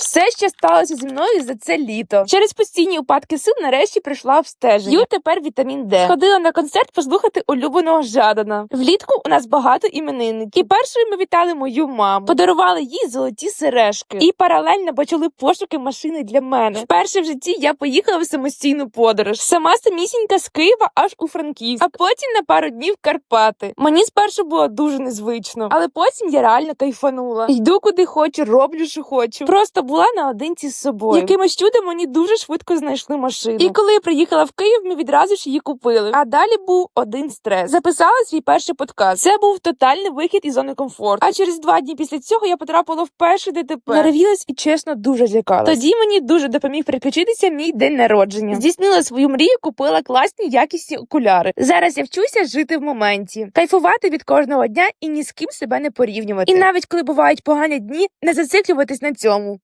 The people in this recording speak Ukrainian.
Все, що сталося зі мною за це літо. Через постійні упадки сил нарешті прийшла обстеження. Ю тепер вітамін Д. Сходила на концерт послухати улюбленого Жадана. Влітку у нас багато іменинників. І першою ми вітали мою маму. Подарували їй золоті сережки. І паралельно почали пошуки машини для мене. Вперше в житті я поїхала в самостійну подорож. Сама самісінька з Києва аж у Франківськ, а потім на пару днів Карпати. Мені спершу було дуже незвично, але потім я реально кайфанула. Йду куди хочу, роблю, що хочу. Просто була наодинці з собою. Якимось чудом мені дуже швидко знайшли машину. І коли я приїхала в Київ, ми відразу ж її купили. А далі був один стрес. Записала свій перший подкаст. Це був тотальний вихід із зони комфорту. А через два дні після цього я потрапила в перше ДТП. Наревілась і чесно дуже злякалась. Тоді мені дуже допоміг приключитися мій день народження. Здійснила свою мрію, купила класні якісні окуляри. Зараз я вчуся жити в моменті, кайфувати від кожного дня і ні з ким себе не порівнювати. І навіть коли бувають погані дні, не зациклюватись на цьому.